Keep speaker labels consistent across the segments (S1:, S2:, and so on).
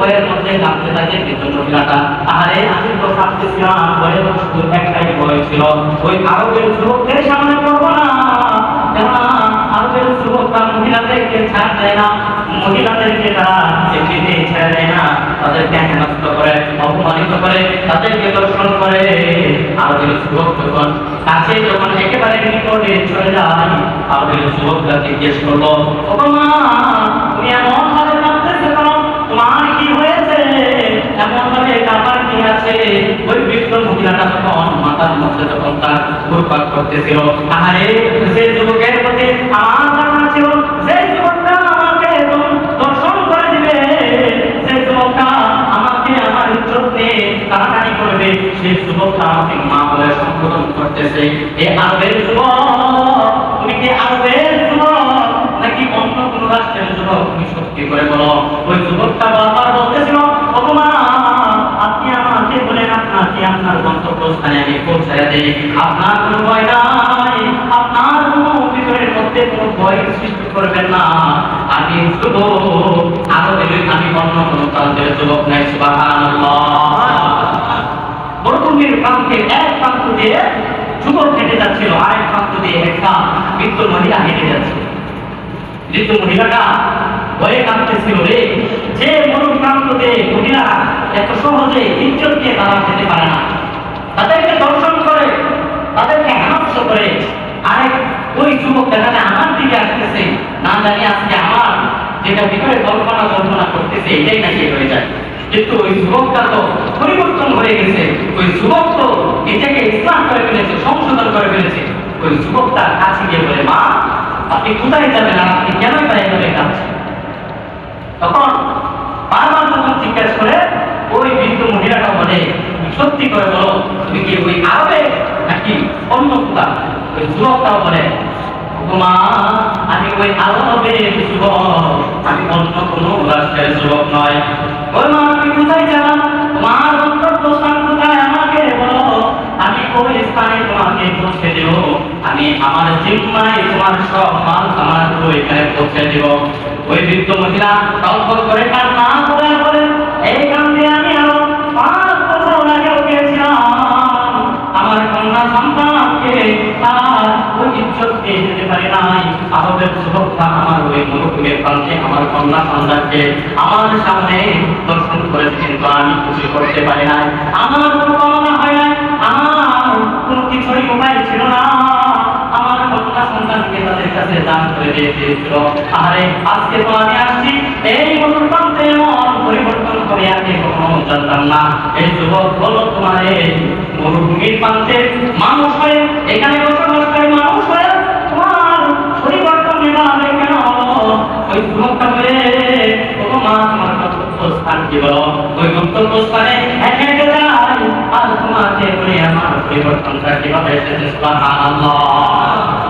S1: বইয়ের মধ্যে নামতে থাকে কিন্তু মহিলাটা। আরে আমি তো ভাবতেছিলাম বইয়ের শুধু একটাই বই ছিল। ওই আরবের যুবকদের সামনে পড়ব না। কেননা, আরবের যুবকরা মহিলাদেরকে ছাড় দেয় না। মহিলাদেরকে তারা এমনিতে ছেড়ে দেয় না। তাদেরকে হেনস্থ করে, অপমানিত করে, তাদেরকে দর্শন করে। আরবের যুবক যখন কাছে, যখন একেবারে নিকটে চলে যায়, আরবের যুবকরা জিজ্ঞেস করল ও মা, তুমি এমন ভাবে কাঁদতেছো কেন তোমার কি হয়েছে এমন ভাবে কাঁপার কি আছে, ওই বৃদ্ধ মহিলাটা তখন মাথার মধ্যে তখন তার ঘুরপাক করতেছিল যুবকের প্রতি যুবকটা আমাকে দর্শন করে দিবে। যুবকটা আমাকে আমার করবে। সেই যুবকটা আমাকে মা বলে সম্বোধন করতেছে, এ আরবের যুবক, তুমি কি আরবের যুবক? নাকি অন্য কোন রাষ্ট্রের যুবক? তুমি সত্যি করে বলো। ওই যুবকটা বলতেছিল আপনার গন্তব্যস্থানে আমি পৌঁছায় দিই। আপনার কোনো ভয় নাই, আপনার কোনো ভিতরের মধ্যে কোনো ভয় সৃষ্টি করবেন না। আমি যুবক আরও দিলেন আমি অন্য কোনো প্রান্তের যুবক নাই মরুভূমির প্রান্তে এক প্রান্ত দিয়ে যুবক হেঁটে যাচ্ছিল, আরেক প্রান্ত দিয়ে একটা বৃদ্ধ মহিলা হেঁটে বৃদ্ধ মহিলাটা ভয়ে কাঁদতেছিল, রে, যে দিয়ে মহিলা এত সহজে ইজ্জত দিয়ে তারা যেতে পারে না তাদেরকে দর্শন করে, তাদেরকে হেনস্থ করে। আরেক ওই যুবক দেখা যায় আমার দিকে আসতেছে, না জানি আজকে আমার যেটা ভিতরে কল্পনা কল্পনা করতেছে, এটাই নাকি হয়ে যায়। কিন্তু ওই যুবকটা তো পরিবর্তন হয়ে গেছে। ওই যুবক তো নিজেকে ইসলাম করে ফেলেছে, সংশোধন করে ফেলেছে। ওই যুবকটা কাছে গিয়ে বলে, মা, আপনি কোথায় যাবেন আর আপনি কেন তাই যাবে কাছে তখন বারবার যখন জিজ্ঞাসা করে, ওই বৃদ্ধ মহিলাটা বলে "তুমি সত্যি করে বলো, তুমি কি ওই আরবে নাকি অন্য কোথা ওই যুবকটাও বলে মা আমি ওই যুবক। আমি অন্য রাষ্ট্রের যুবক নয়। ওই মা, তুমি কোথায় তোমার গন্তব্যস্থান কোথায় আমাকে বলো। আমি ওই স্থানে তোমাকে পৌঁছে দেব। আমি আমার জিম্মায় তোমার সব মাল আমার এখানে পৌঁছে দেব। ওই বৃদ্ধ মহিলা করে কান্না করে বলে, এই তার ওই ইজ্জত দিয়ে যেতে পারে নাই। আমাদের সুরক্ষা আমার ওই মরুভূমির প্রান্তে আমার কন্যা সন্তানকে আমার সামনে দর্শন করেছেন তো আমি খুশি করতে পারি নাই। আমার দান করে দিয়ে দিয়েছিল। আরে আজকে তো আমি আসছি, এই মরুর প্রান্তে এমন পরিবর্তন করে আগে কখনো জানতাম না। এই যুবক বলো তোমার এই মরুভূমির প্রান্তে মানুষ হয়ে, এখানে বসবাসকারী মানুষ হয়ে তোমার পরিবর্তন এভাবে কেন ওই যুবকটা বলে ও মা, তোমার গন্তব্যস্থান কি বলো? ওই গন্তব্যস্থানে হেঁটে হেঁটে যাই, আর তোমাকে বলে, আমার পরিবর্তনটা কীভাবে এসেছে? সুবহানাল্লাহ।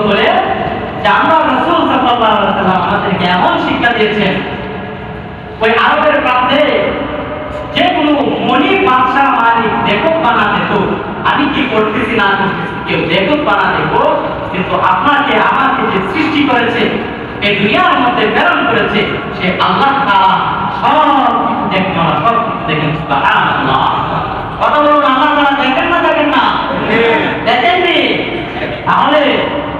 S1: বলে আমি কি করতেছি না করতেছি কেউ দেখুক বা না দেখুক কিন্তু আপনাকে আমাকে যে সৃষ্টি করেছে এই দুনিয়ার মধ্যে প্রেরণ করেছে সে আল্লাহ তাআলা সব কিছু দেখেন সব কিছু দেখেন কথা বলুন আল্লাহ তাআলা দেখেন না দেখেন না দেখেননি তাহলে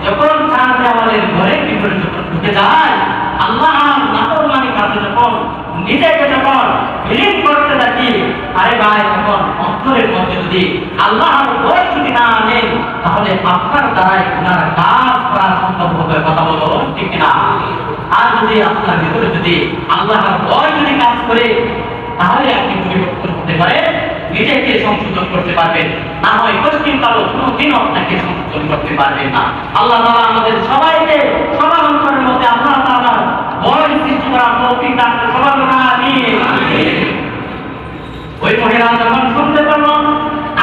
S1: যখন চাঁদ দেওয়ালের ঘরে ভিতরে যখন ঢুকে যায় আল্লাহ নাফরমানি কাছে যখন নিজেকে যখন বিলীন করতে থাকি আরে ভাই তখন অন্তরের মধ্যে যদি আল্লাহর ভয় যদি না আনেন তাহলে আপনার দ্বারাই ওনার কাজ করা সম্ভব হবে কথা বলো ঠিক না আর যদি আপনার ভিতরে যদি আল্লাহর ভয় যদি কাজ করে তাহলে আপনি পরিবর্তন হতে পারে নিজেকে সংশোধন করতে পারবেন। না হয় পশ্চিম কালো কোনোদিনও আপনাকে সংশোধন করতে পারবেন না। আল্লাহ তাআলা আমাদের সবাইকে সবার অন্তরের মধ্যে আল্লাহ তাআলা ভয় সৃষ্টি করার তৌফিক দান সবার জন্য আমিন। ওই মহিলা যখন শুনতে পারল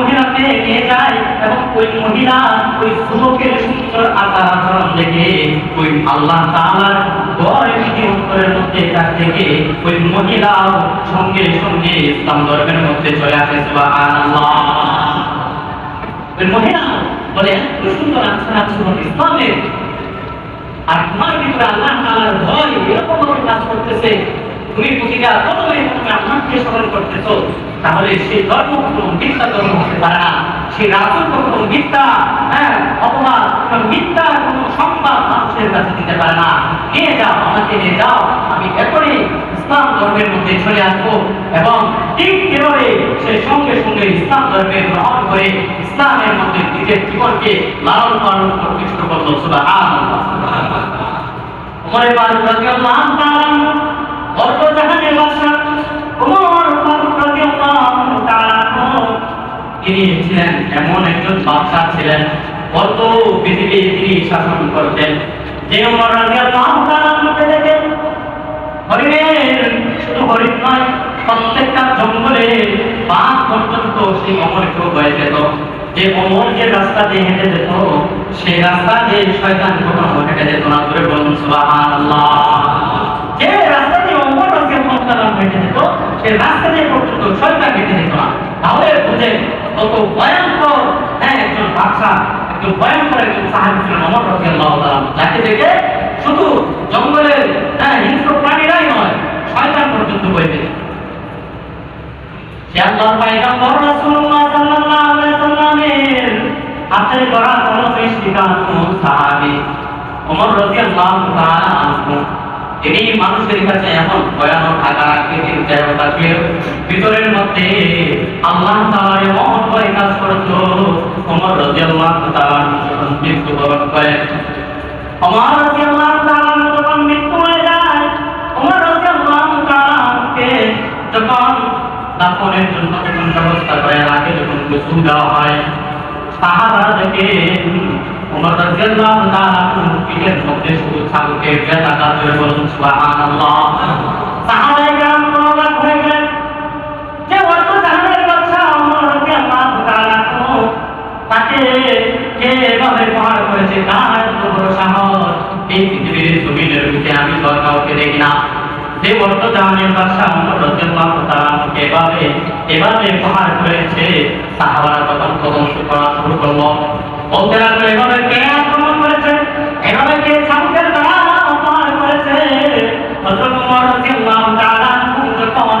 S1: মহিলাকে নিয়ে যায় এবং ওই মহিলা ওই যুবকের সুন্দর আচার আচরণ দেখে ওই আল্লাহ তাআলার ভয় ভীতি অন্তরের মধ্যে তার থেকে ওই মহিলা সঙ্গে সঙ্গে ইসলাম ধর্মের মধ্যে চলে আসে, সুবহানাল্লাহ। ওই মহিলা বলে সুন্দর আচার আচরণ ইসলামের। আর তোমার ভিতরে আল্লাহ তাআলার ভয় এরকম ভাবে কাজ করতেছে তুমি প্রতিটা কদমে কদমে আল্লাহকে স্মরণ করতেছো তাহলে সেই ধর্ম কোনো মিথ্যা ধর্ম হতে পারে না। সেই রাসূল কোনো মিথ্যা হ্যাঁ অপবাদ মিথ্যা কোনো সংবাদ মানুষের কাছে দিতে পারে না। নিয়ে যাও, আমাকে নিয়ে যাও, আমি এখনই ইসলাম ধর্মের মধ্যে চলে আসব এবং ঠিক সে সঙ্গে সঙ্গে ইসলাম ধর্মে গ্রহণ করে ইসলামের মধ্যে নিজের জীবনকে লালন পালন করতে শুরু করল। তাআলা তিনি ছিলেন এমন একজন বাদশা ছিলেন, কত পৃথিবী তিনি শাসন করতেন। যে উমর রাদিয়াল্লাহু মধ্যে হরিণের, শুধু হরিণ নয়, প্রত্যেকটা জঙ্গলে বাঘ পর্যন্ত সেই অমরকেও হয়ে যেত। যে অমর যে রাস্তা দিয়ে হেঁটে যেত, সেই রাস্তা দিয়ে শয়তান কখনো হেঁটে যেত না। করে বলুন, সুবহানাল্লাহ। যে রাস্তা দিয়ে অমর রাদিয়াল্লাহু তাআলা হেঁটে যেত সেই রাস্তা দিয়ে পর্যন্ত শয়তান হেঁটে যেত না তাহলে বুঝেন কত ভয়ঙ্কর হ্যাঁ একজন বাদশা, একজন ভয়ঙ্কর একজন সাহাবী ছিলেন অমর রাদিয়াল্লাহু তাআলা যাকে দেখে শুধু জঙ্গলের হ্যাঁ হিংস্র প্রাণীরাই নয়, শয়তান পর্যন্ত বইবে সে পয়গম্বর রাসূলুল্লাহ সাল্লাল্লাহু আলাইহি হাতে শিখানো সাহাবী? ওমর রাদিয়াল্লাহু তাআলা আনহু। তিনি মানুষের কাছে এমন ভয়ানক আকার আকৃতির দেবতা ছিল ভিতরের মধ্যে আল্লাহ তাআলার এমন ভয় কাজ করতো ওমর রাদিয়াল্লাহু তাআলা যখন মৃত্যুবরণ করেন। ওমর রাদিয়াল্লাহু তাআলা যখন মৃত্যু হয়ে যায়, ওমর রাদিয়াল্লাহু তাআলাকে যখন দাফনের জন্য যখন ব্যবস্থা করে রাখে যখন গোসল দেওয়া হয়, সাহাবারা থেকে ওমর রাদিয়াল্লাহু তাআলা পিঠের মধ্যে শুধু ছাগলকে ব্যথা করে বলুন, সুবহানাল্লাহ। অর্থ জাহানের বাদশা ওমর রাদিয়াল্লাহু কে এভাবে প্রহার করেছে ছাউকের যখন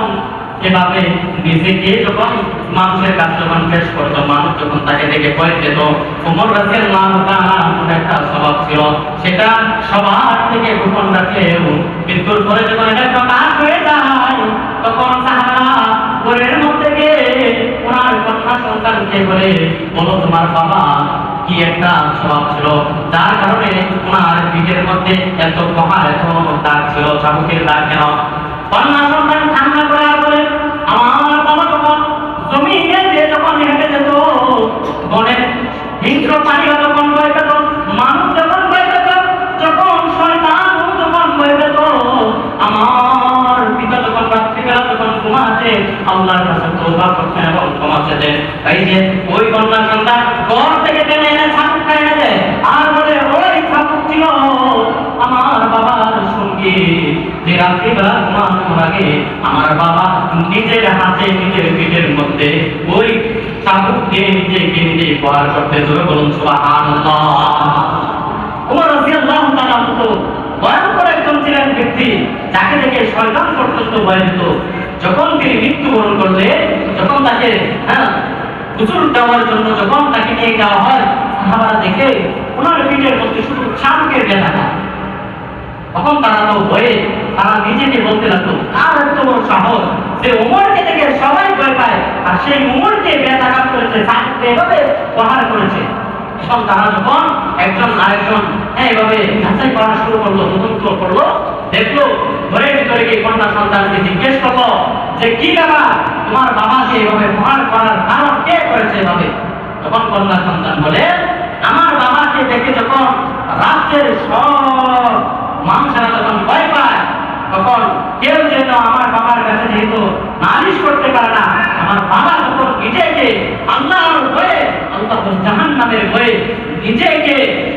S1: এভাবে নিজেকে যখন মানুষের কাছে যখন পেশ করতো মানুষ যখন তাকে দেখে ভয় পেত ওমর রাদিয়াল্লাহু তাআলা একটা স্বভাব ছিল সেটা সবার থেকে গোপন রাখলেও মৃত্যুর পরে যখন এটা প্রকাশ হয়ে যায় তখন তাহারা ঘরের মধ্যে গিয়ে ওনার কন্যা সন্তানকে বলে বলো তোমার বাবা কি একটা স্বভাব ছিল? যার কারণে ওনার পিঠের মধ্যে এত প্রহার এত দাগ ছিল। চাবুকের দাগ কেন? কন্যা সন্তান কান্না করে বলে, আমার বাবা তখন জমি যখন হেঁটে ঘুমানোর আমার বাবা নিজের হাতে, নিজের পিঠের মধ্যে ওই দিয়ে নিজেকে নিজে প্রহার করতে জোরে বলুন ছিলেন ব্যক্তি, যাকে দেখে শয়তান পর্যন্ত ভয় যখন তিনি মৃত্যুবরণ করলে যখন তাকে হ্যাঁ হুজুর দেওয়ার জন্য যখন তাকে নিয়ে যাওয়া হয় সাহাবারা দেখে ওনার পিঠের মধ্যে শুধু চামকের ব্যথাটা তারা তো তারা নিজেকে বলতে লাগল আর এত বড় সাহস? যে উমরকে দেখে সবাই ভয় পায়, আর সেই উমরকে ব্যথাঘাত করেছে চাকরিতে এভাবে প্রহার করেছে। এখন তারা যখন একজন আরেকজন হ্যাঁ এভাবে যাচাই করা শুরু করল তদন্ত করল। দেখল, ঘরের ভিতরে গিয়ে কন্যা সন্তানকে জিজ্ঞেস করল, যে কি ব্যাপার? তোমার বাবাকে এভাবে প্রহার করার কারণ কে করেছে এভাবে? তখন কন্যা সন্তান বলে, আমার বাবাকে দেখে যখন রাজ্যের সব মানুষেরা যখন ভয় পায়। তখন কেউ যেন আমার বাবার কাছে যেহেতু নালিশ করতে পারে না, আমার বাবা যখন নিজেকে আল্লাহর ভয়ে আল্লাহ জাহান নামের ভয়ে নিজেকে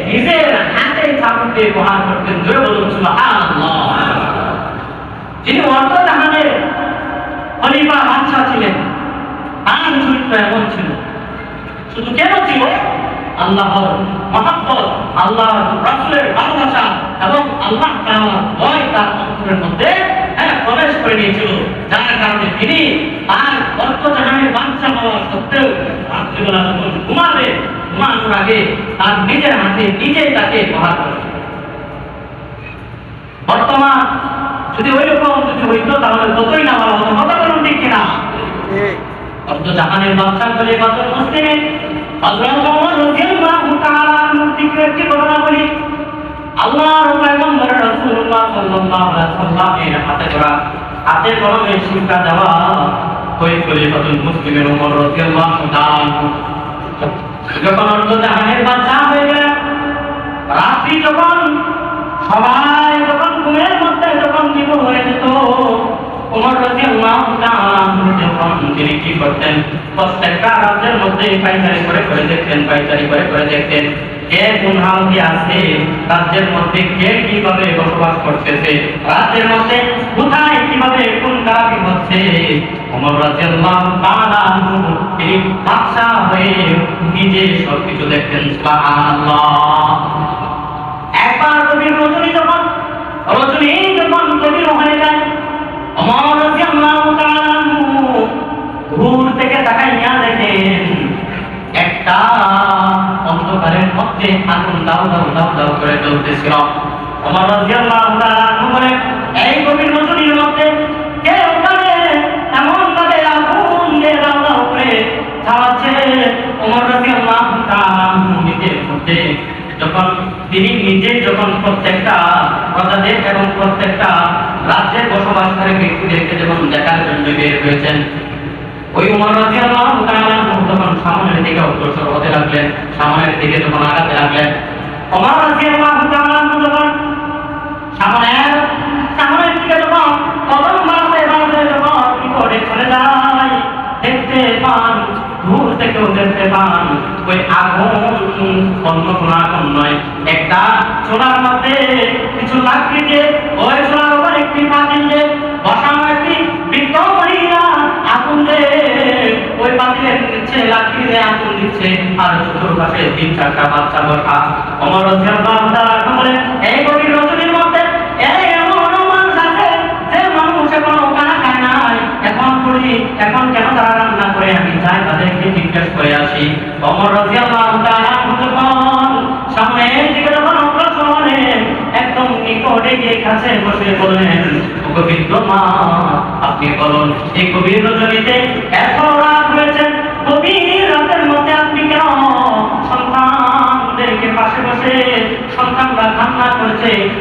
S1: নিজের হাতে চাবুক দিয়ে প্রহার করতেন। জোরে বলুন যিনি অর্ধ জাহানের খলিফা, বাদশাহ ছিলেন, তার চরিত্র এমন ছিল। শুধু কেন ছিল? আল্লাহর মহাব্বত আল্লাহ রাসূলের ভালোবাসা এবং আল্লাহ ভয় তার অন্তরের মধ্যে হ্যাঁ প্রবেশ করে নিয়েছিল যার কারণে তিনি তার অর্থজাহানের বাচ্চা হওয়া সত্ত্বেও রাত্রিবেলা যখন ঘুমাবে, ঘুমানোর আগে তার নিজের হাতে নিজেই তাকে প্রহার করে বর্তমান যদি ওই রকম যদি হইতো, তাহলে ততই না ভালো হতো কথা বলুন ঠিক কিনা? অর্ধ জাহানের বাদশাহ বলে বাদল মুসলিমের হযরত ওমর রাদিয়াল্লাহু তাআলা একটি ঘটনা বলি। আল্লাহর পয়গম্বর রাসূলুল্লাহ সাল্লাল্লাহু আলাইহি সাল্লামের হাতে করা হাতে কলমে শিক্ষা দেওয়া ওই খলিফাতুল মুসলিমের ওমর রাদিয়াল্লাহু তাআলা। যখন অর্ধ জাহানের বাদশাহ হয়ে গেলেন রাত্রি যখন, সবাই যখন ঘুমের মধ্যে যখন জীবন হয়ে যেত ওমর রাদিয়াল্লাহু তাআলা যখন তিনি কি করতেন প্রত্যেকটা রাজ্যের মধ্যে পাইচারি করে করে দেখতেন, পাইচারি করে করে দেখতেন কে কোন হালতে আছে, রাজ্যের মধ্যে কে কীভাবে বসবাস করতেছে, রাজ্যের মধ্যে কোথায় কীভাবে কোন কারাবি হচ্ছে? ওমর রাদিয়াল্লাহু তাআলা তিনি বাদশা হয়ে নিজে সবকিছু দেখতেন, সুবহানাল্লাহ। একবার কবির রজনী যখন রজনী যখন কবির হয়ে যায় অমর রাদিয়াল্লাহু তাআলা দূর থেকে তাকাইয়া দেখেন, একটা অন্ধকারের মধ্যে আগুন দাও দাও দাও দাও করে জ্বলতেছিল। অমর রাদিয়াল্লাহু তাআলা বলে এই কবির রজনীর মধ্যে কে ওখানে এমন ভাবে আগুন দিয়ে দাও দাও করে চালাচ্ছে অমর রাদিয়াল্লাহু তাআলা নিজের মধ্যে যখন, তিনি নিজে যখন প্রত্যেকটা প্রজাদের এবং প্রত্যেকটা রাজ্যের বসবাসকারী ব্যক্তিদেরকে যখন দেখার জন্য বের হয়েছেন, ওই উমর রাদিয়াল্লাহু তাআলা তখন সামনের দিকে অগ্রসর হতে লাগলেন সামনের দিকে যখন আগাতে লাগলেন থেকেও দেখতে পান ওই আগুন অন্য কোনো নয়, একটা চোলার মধ্যে কিছু লাকড়ি ওই চোলার উপর একটি পাতিল দিয়ে লাকড়ি দিয়ে দিচ্ছে। আর চতুর্পাশে তিন চারটা বাচ্চা বসা। অমর রাদিয়াল্লাহু তাআলা বলে এই গভীর রজনীর মধ্যে এমন মানুষ আছে যে মানুষ এখন ওখানে খায় নাই। এখন করি এখন কেন তারা রান্না করে আমি যাই তাদেরকে জিজ্ঞেস করে আসি। অমর রাদিয়াল্লাহু তাআলা সামনে দিকে যখন অগ্রসর হলেন একদম নিকটে গিয়ে কাছে বসে বললেন বৃদ্ধ মা আপনি বলুন, এই গভীর রজনীতে এত